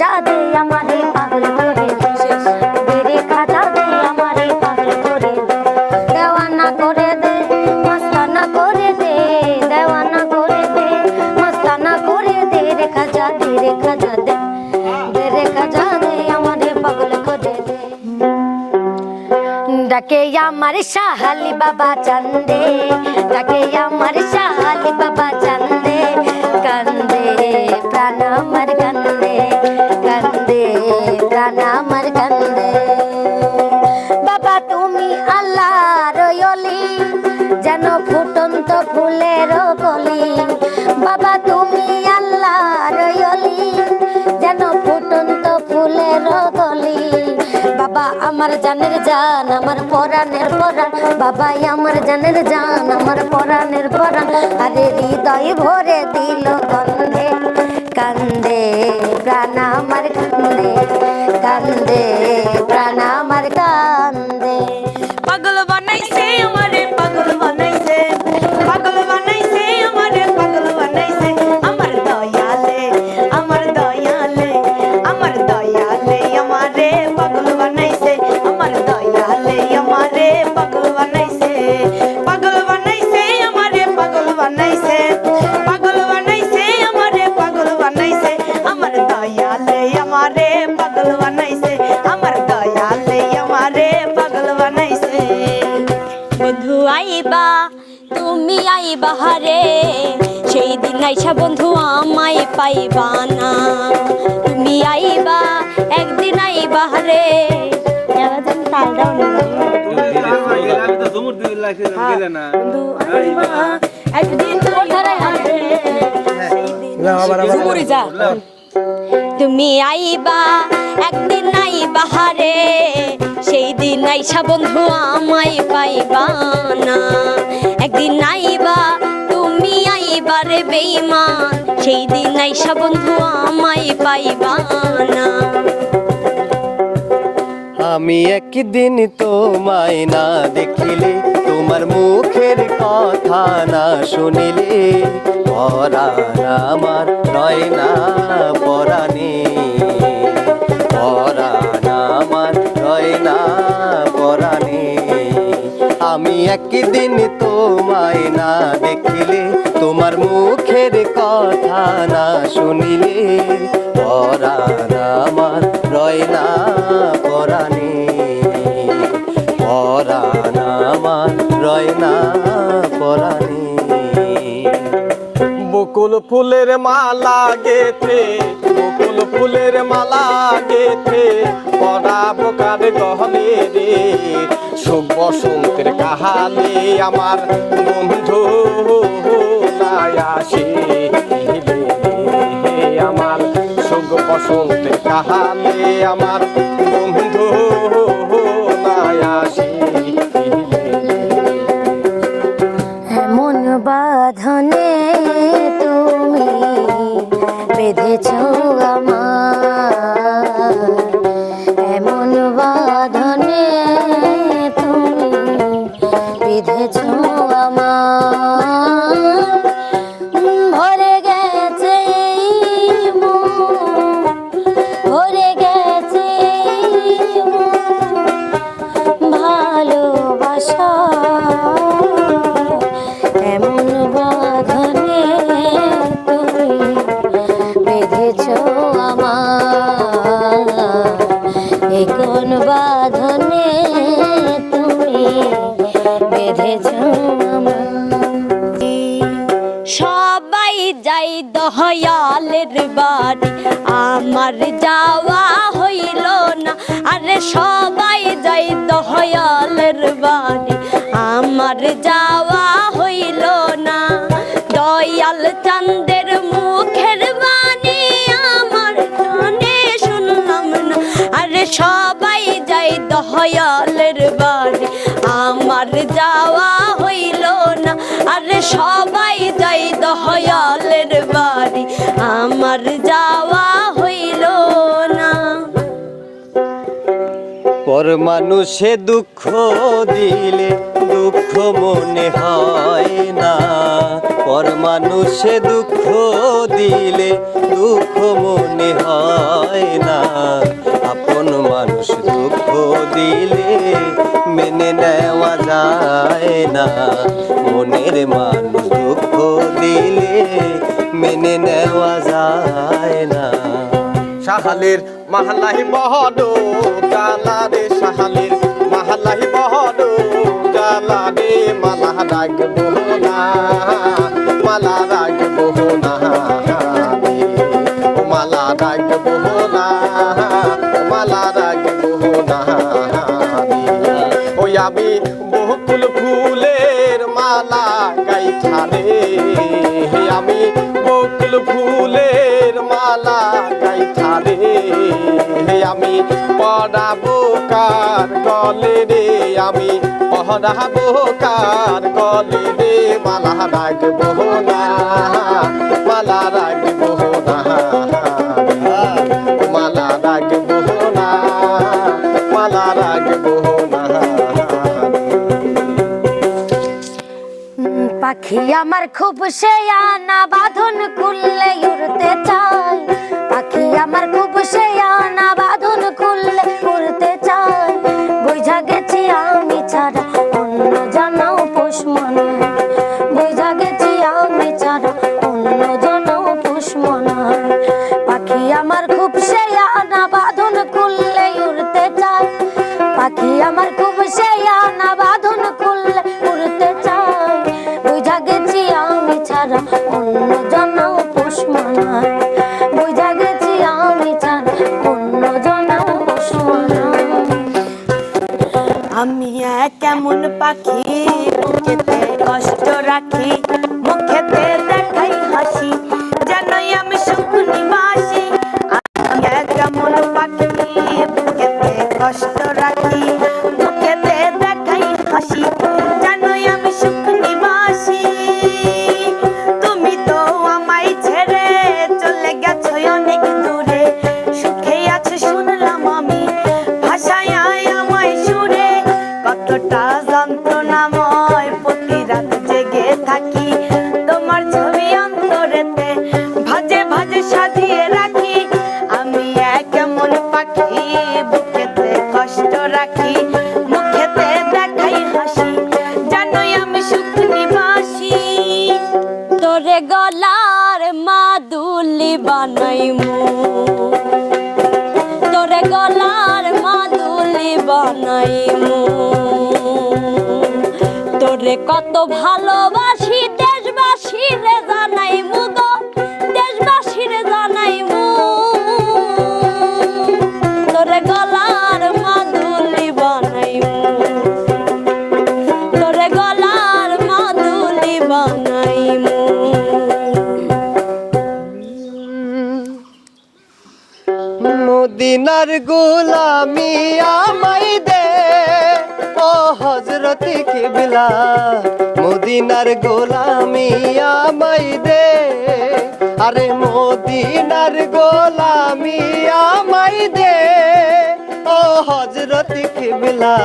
খাজা দে ডাকে আমার শাহালি বাবা চান্দে, ডাকে আমার শাহালি বাবা চান্দে, কান্দে প্রাণ আমার কান্দে। ফুটন্ত ফুলের কলি। বাবা, তুমি আল্লাহর অলি, যেন ফুটন্ত ফুলের কলি। বাবা, আমার জানের জান, আমার পরাণের পরাণ। বাবাই আমার জানের জান, আমার পরাণের পরাণ। আরে হৃদয় ভরে দিল কান্দে বন্ধু আইবা তুমি আইবা হারে। সেই দিন আইসা বন্ধু আমায় পাইবা না। তুমি আইবা একদিন আইবা হারে। তুমি আইবা একদিন আইবা হারে। দিন আইসা বন্ধু আমায় পাইবা না। একদিন আইবা, তুমি আইবা রে বেইমান সেই দিন আইসা বন্ধু আমায় পাইবা না। আমি একদিন তোমায় না দেখিলে, তোমার মুখের কথা না শুনিলে। পরাণ আমার নয় না পরাণ। আমি একদিন তোমায় না দেখিলে, তোমার মুখের কথা না শুনিলে, পরাণ আমার রয় না পরাণে। পরাণ আমার রয় না পরাণে। বকুল ফুলের মালা গেথে বকুল ফুলের মালা গেথে পড়া বোকার গহনে রে। সুখ বসন্তের কাহালে আমার বন্ধু নাই আসে। আমার সুখ বসন্তের কাহালে আমার বন্ধু বাঁধনে দহয়ালের বাড়ি। আমার যাওয়া হইল না। আরে সবাই যাই দহয়ালের বাড়ি। আমার যাওয়া হইল না। দয়াল চান্দের মুখের বাণী আমার কানে শুনলাম না। আরে সবাই যাই দহয়ালের বাড়ি। আমার যাওয়া হইল না। আরে সবাই আমার যাওয়া হইল না। পর মানুষে দুঃখ দিলে, দুঃখ মনে হয় না। পর মানুষে দুঃখ দিলে, দুঃখ মনে হয় না। আপন মানুষ দুঃখ দিলে মেনে নেওয়া যায় না। মনের মানুষ দুঃখ দিলে মেনে নেওয়া যায় না। সাহালের মাহালাহি বহড জালা রে সাহালের মাহালাহি বহড জালা মালা ডাকবো না। মালা পড়াবো কার গলে রে? আমি পড়াবো কার গলে রে? মালা রাখব না, মালা রাখব না, মালা রাখব না, মালা রাখব না। পাখি আমার খুব সে আনা বাঁধন খুললে উড়তে চাই পাখি আমার খুব সে আমি কেমন পাখি? মুখেতে কষ্ট রাখি মুখেতে বানাইমু তোরে গলার মাদুলি বানাইমু তোরে কত ভালোবাসি মদিনার গোলামি আমাই দে। ও হজরত কিবলা, মদিনার গোলামি আমাই দে। আরে মদিনার গোলামি আমাই দে। ও হজরত কিবলা,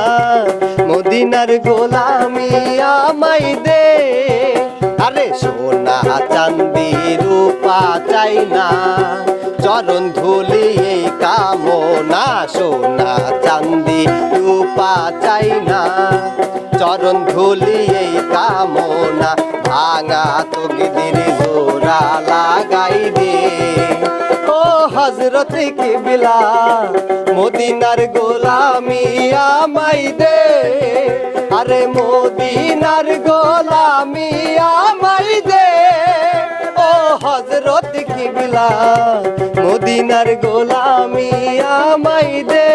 মদিনার গোলামি আমাই দে। আরে সোনা চান্দি রূপা চাই না। চরণ ধুলি কামনা সোনা চান্দি, রূপা চাই না। চরণ ধুলি কামনা, ভাঙা তকদির জোড়া লাগাই দে। ও হজরত কিবলা, মদিনার গোলামি আমাই দে। আরে মদিনার গোলামি আমাই কিবলা মদিনার গোলামি আমাই দে।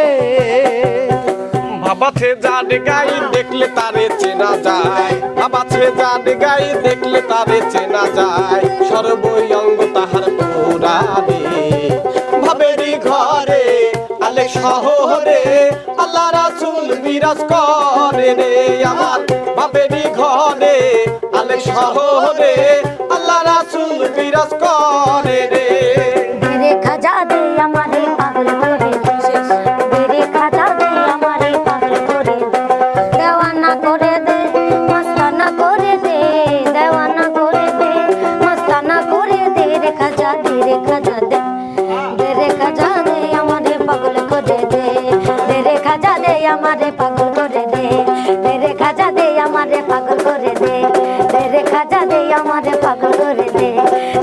বাবাছে যার গাই, দেখলে তারে চেনা যায়। বাবাছে যার গাই, দেখলে তারে চেনা যায়। সর্বই অঙ্গ তাহার পুরা রে ভাবেরি ঘরে আলে শহরে, আল্লাহ রাসূল বিরাজ করে রে আমার। বাবেরি ঘরে আলে শহরে খাজা দে আমারে পাগল করে দে। তেরে খাজা দে আমারে পাগল করে দে। তেরে খাজা দে আমারে পাগল করে দে।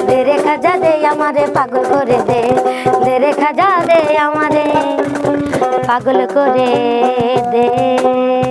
তেরে খাজা দে আমারে পাগল করে দে। তেরে খাজা দে আমারে পাগল করে দে।